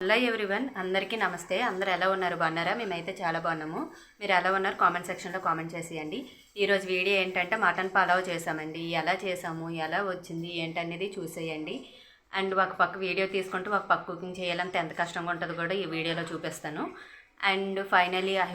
Hello everyone అందరికీ నమస్తే. అందరూ ఎలా ఉన్నారు? బాగున్నారా? మేమైతే చాలా బాగున్నాము. మీరు ఎలా ఉన్నారు? కామెంట్ సెక్షన్లో కామెంట్ చేసేయండి. ఈరోజు వీడియో ఏంటంటే మటన్ పలావ్ చేసామండి. ఎలా చేసాము? ఎలా వచ్చింది? ఏంటనేది చూసేయండి. అండ్ ఒక పక్క వీడియో తీసుకుంటూ ఒక పక్క కుకింగ్ చేయాలంటే ఎంత కష్టంగా ఉంటుందో కూడా ఈ వీడియోలో చూపిస్తాను. అండ్ ఫైనలీ ఐ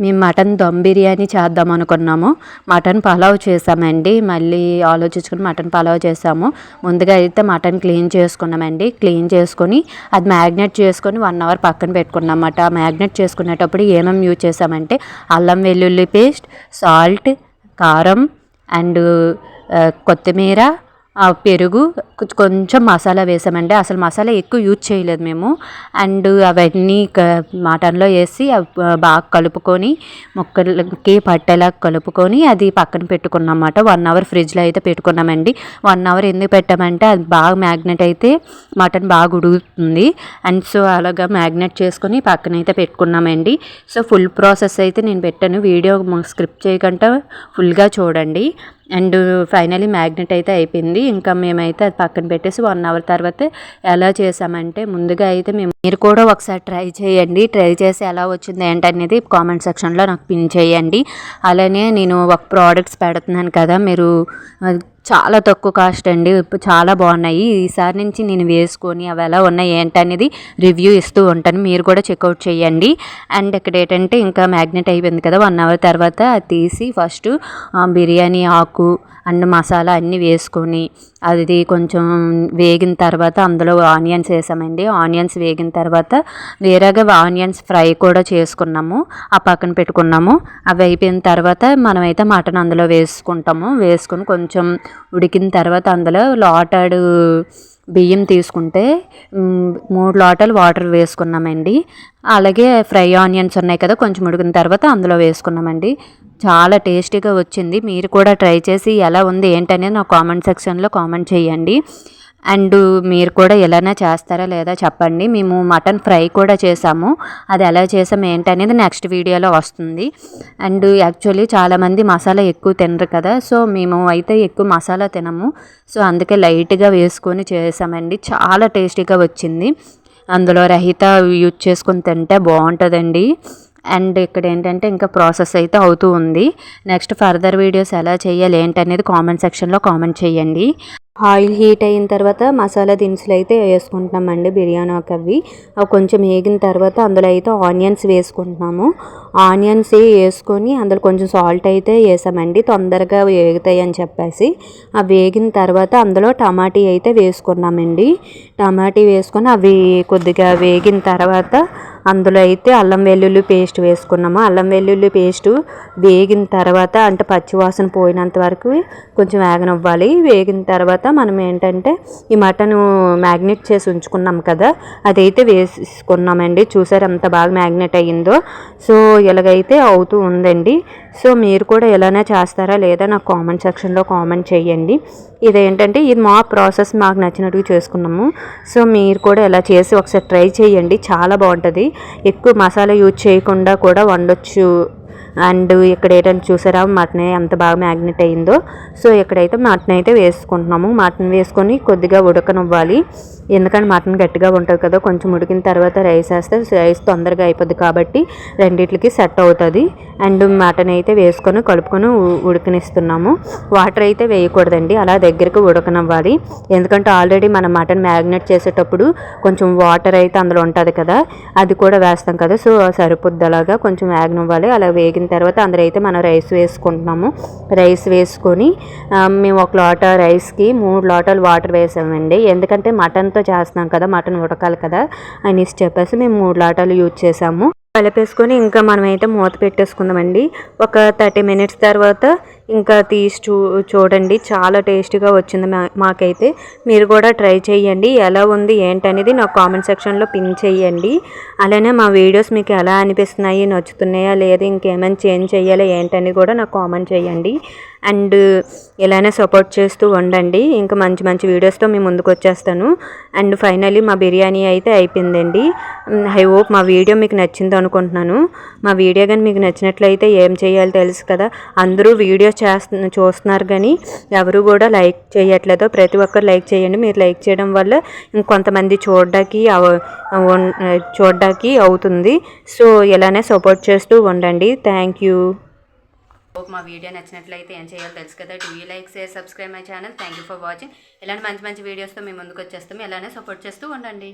మేము మటన్ దమ్ బిర్యానీ చేద్దాం అనుకున్నాము. మటన్ పలావ్ చేసామండి. మళ్ళీ ఆలోచించుకుని మటన్ పలావ్ చేసాము. ముందుగా అయితే మటన్ క్లీన్ చేసుకున్నామండి. క్లీన్ చేసుకొని అది మ్యాగ్నెట్ చేసుకొని వన్ అవర్ పక్కన పెట్టుకున్నామట. మ్యాగ్నెట్ చేసుకునేటప్పుడు ఏమేమి యూజ్ చేసామంటే అల్లం వెల్లుల్లి పేస్ట్ సాల్ట్ కారం అండ్ కొత్తిమీర పెరుగు కొంచెం- కొంచెం మసాలా వేసామండి. అసలు మసాలా ఎక్కువ యూజ్ చేయలేదు మేము. అండ్ అవన్నీ మటన్లో వేసి బాగా కలుపుకొని ముక్కలకి పట్టేలా కలుపుకొని అది పక్కన పెట్టుకున్నమాట వన్ అవర్ ఫ్రిడ్జ్లో అయితే పెట్టుకున్నామండి. వన్ అవర్ ఎందుకు పెట్టామంటే అది బాగా మ్యాగ్నెట్ అయితే మటన్ బాగా ఉడుకుతుంది. అండ్ సో అలాగా మ్యాగ్నెట్ చేసుకొని పక్కన అయితే పెట్టుకున్నామండి. సో ఫుల్ ప్రాసెస్ అయితే నేను పెట్టాను. వీడియో స్క్రిప్ట్ చేయకుండా ఫుల్గా చూడండి. అండ్ ఫైనలీ మ్యాగ్నెట్ అయితే అయిపోయింది. ఇంకా మేమైతే అది పక్కన పెట్టేసి వన్ అవర్ తర్వాత ఎలా చేసామంటే ముందుగా అయితే మేము మీరు కూడా ఒకసారి ట్రై చేయండి. ట్రై చేసి ఎలా వచ్చింది ఏంటనేది కామెంట్ సెక్షన్లో నాకు పిన్ చేయండి. అలానే నేను ఒక ప్రోడక్ట్స్ పెడుతున్నాను కదా మీరు అది చాలా తక్కువ కాస్ట్ అండి. చాలా బాగున్నాయి. ఈసారి నుంచి నేను వేసుకొని అవి ఎలా ఉన్నాయి ఏంటనేది రివ్యూ ఇస్తూ ఉంటాను. మీరు కూడా చెక్అవుట్ చేయండి. అండ్ ఇక్కడ ఏంటంటే ఇంకా మ్యాగ్నెట్ అయిపోయింది కదా వన్ అవర్ తర్వాత అది తీసి ఫస్ట్ బిర్యానీ ఆకు అండ్ మసాలా అన్నీ వేసుకొని అది కొంచెం వేగిన తర్వాత అందులో ఆనియన్స్ వేసామండి. ఆనియన్స్ వేగిన తర్వాత వేరేగా ఆనియన్స్ ఫ్రై కూడా చేసుకున్నాము. ఆ పక్కన పెట్టుకున్నాము. అవి అయిపోయిన తర్వాత మనమైతే మటన్ అందులో వేసుకుంటాము. వేసుకొని కొంచెం ఉడికిన తర్వాత అందులో లాటాడు బియ్యం తీసుకుంటే మూడు లోటలు వాటర్ వేసుకున్నామండి. అలాగే ఫ్రై ఆనియన్స్ ఉన్నాయి కదా కొంచెం ఉడికిన తర్వాత అందులో వేసుకున్నామండి. చాలా టేస్టీగా వచ్చింది. మీరు కూడా ట్రై చేసి ఎలా ఉంది ఏంటనేది నా కామెంట్ సెక్షన్లో కామెంట్ చేయండి. అండ్ మీరు కూడా ఎలానే చేస్తారా లేదా చెప్పండి. మేము మటన్ ఫ్రై కూడా చేసాము. అది ఎలా చేసాము ఏంటనేది నెక్స్ట్ వీడియోలో వస్తుంది. అండ్ యాక్చువల్లీ చాలామంది మసాలా ఎక్కువ తినరు కదా సో మేము అయితే ఎక్కువ మసాలా తినము. సో అందుకే లైట్గా వేసుకొని చేసామండి. చాలా టేస్టీగా వచ్చింది. అందులో రహిత యూజ్ చేసుకొని తింటే బాగుంటుందండి. అండ్ ఇక్కడ ఏంటంటే ఇంకా ప్రాసెస్ అయితే అవుతూ ఉంది. నెక్స్ట్ ఫర్దర్ వీడియోస్ ఎలా చేయాలి ఏంటనేది కామెంట్ సెక్షన్లో కామెంట్ చేయండి. ఆయిల్ హీట్ అయిన తర్వాత మసాలా దినుసులు అయితే వేసుకుంటున్నామండి బిర్యానీ అవి. అవి కొంచెం వేగిన తర్వాత అందులో అయితే ఆనియన్స్ వేసుకుంటున్నాము. ఆనియన్స్ వేసుకొని అందులో కొంచెం సాల్ట్ అయితే వేసామండి తొందరగా వేగుతాయి అని చెప్పేసి. ఆ వేగిన తర్వాత అందులో టమాటీ అయితే వేసుకున్నామండి. టమాటీ వేసుకొని అవి కొద్దిగా వేగిన తర్వాత అందులో అయితే అల్లం వెల్లుల్లి పేస్ట్ వేసుకున్నాము. అల్లం వెల్లుల్లి పేస్ట్ వేగిన తర్వాత అంటే పచ్చివాసన పోయినంత వరకు కొంచెం వేగనివ్వాలి. వేగిన తర్వాత మనం ఏంటంటే ఈ మటన్ మ్యాగ్నెట్ చేసి ఉంచుకున్నాం కదా అదైతే వేసుకున్నామండి. చూసారు ఎంత బాగా మ్యాగ్నెట్ అయ్యిందో. సో ఇలాగైతే అవుతూ ఉందండి. సో మీరు కూడా ఎలానే చేస్తారా లేదా నాకు కామెంట్ సెక్షన్లో కామెంట్ చేయండి. ఇదేంటంటే ఇది మా ప్రాసెస్ మాకు నచ్చినట్టుగా చేసుకున్నాము. సో మీరు కూడా ఇలా చేసి ఒకసారి ట్రై చేయండి. చాలా బాగుంటుంది. ఎక్కువ మసాలా యూజ్ చేయకుండా కూడా వండొచ్చు. అండ్ ఇక్కడ ఏంటంటే చూసారా మటన్ ఎంత బాగా మ్యాగ్నెట్ అయిందో సో ఇక్కడైతే మటన్ అయితే వేసుకుంటున్నాము మటన్ వేసుకొని కొద్దిగా ఉడకనివ్వాలి. ఎందుకంటే మటన్ గట్టిగా ఉంటుంది కదా కొంచెం ఉడికిన తర్వాత రైస్ వేస్తే రైస్ తొందరగా అయిపోద్ది కాబట్టి రెండిట్లకి సెట్ అవుతుంది. అండ్ మటన్ అయితే వేసుకొని కలుపుకొని ఉడికనిస్తున్నాము. వాటర్ అయితే వేయకూడదండి అలా దగ్గరకు ఉడకనివ్వాలి. ఎందుకంటే ఆల్రెడీ మనం మటన్ మ్యాగ్నెట్ చేసేటప్పుడు కొంచెం వాటర్ అయితే అందులో ఉంటుంది కదా అది కూడా వేస్తాం కదా. సో సరిపోద్ది అలాగా కొంచెం మ్యాగ్నివ్వాలి అలా వేగిన తర్వాత అందులో అయితే మనం రైస్ వేసుకుంటున్నాము. రైస్ వేసుకొని మేము ఒక లోట రైస్కి మూడు లోటాలు వాటర్ వేసామండి. ఎందుకంటే మటన్తో చేస్తున్నాం కదా మటన్ ఉడకాలి కదా అనేసి చెప్పేసి మేము మూడు లోటాలు యూజ్ చేసాము. కలిపేసుకొని ఇంకా మనమైతే మూత పెట్టేసుకుందామండి. ఒక థర్టీ మినిట్స్ తర్వాత ఇంకా తీసి చూ చూడండి. చాలా టేస్టీగా వచ్చింది మా మాకైతే. మీరు కూడా ట్రై చేయండి. ఎలా ఉంది ఏంటనేది నాకు కామెంట్ సెక్షన్లో పిన్ చేయండి. అలానే మా వీడియోస్ మీకు ఎలా అనిపిస్తున్నాయి నచ్చుతున్నాయా లేదా ఇంకేమైనా చేంజ్ చేయాలా ఏంటని కూడా నాకు కామెంట్ చేయండి. అండ్ ఇలానే సపోర్ట్ చేస్తూ ఉండండి. ఇంకా మంచి మంచి వీడియోస్తో మీ ముందుకు వచ్చేస్తాను. అండ్ ఫైనలీ మా బిర్యానీ అయితే అయిపోయిందండి. ఐ హోప్ మా వీడియో మీకు నచ్చింది అనుకుంటున్నాను. మా వీడియో కానీ మీకు నచ్చినట్లయితే ఏం చేయాలో తెలుసు కదా. అందరూ వీడియో చేస్తు చూస్తున్నారు కానీ ఎవరు కూడా లైక్ చేయట్లేదు. ప్రతి ఒక్కరు లైక్ చేయండి. మీరు లైక్ చేయడం వల్ల ఇంకొంతమంది చూడడానికి అవ- చూడడానికి అవుతుంది. సో ఇలానే సపోర్ట్ చేస్తూ ఉండండి. Thank you. హోప్ మా వీడియో నచ్చినట్లయితే ఏం చేయాలో తెలుసు కదా. TV like share subscribe my channel thank you for watching ఇలాంటి మంచి మంచి వీడియోస్తో మేము ముందుకు వచ్చేస్తాం. ఇలానే సపోర్ట్ చేస్తూ ఉండండి.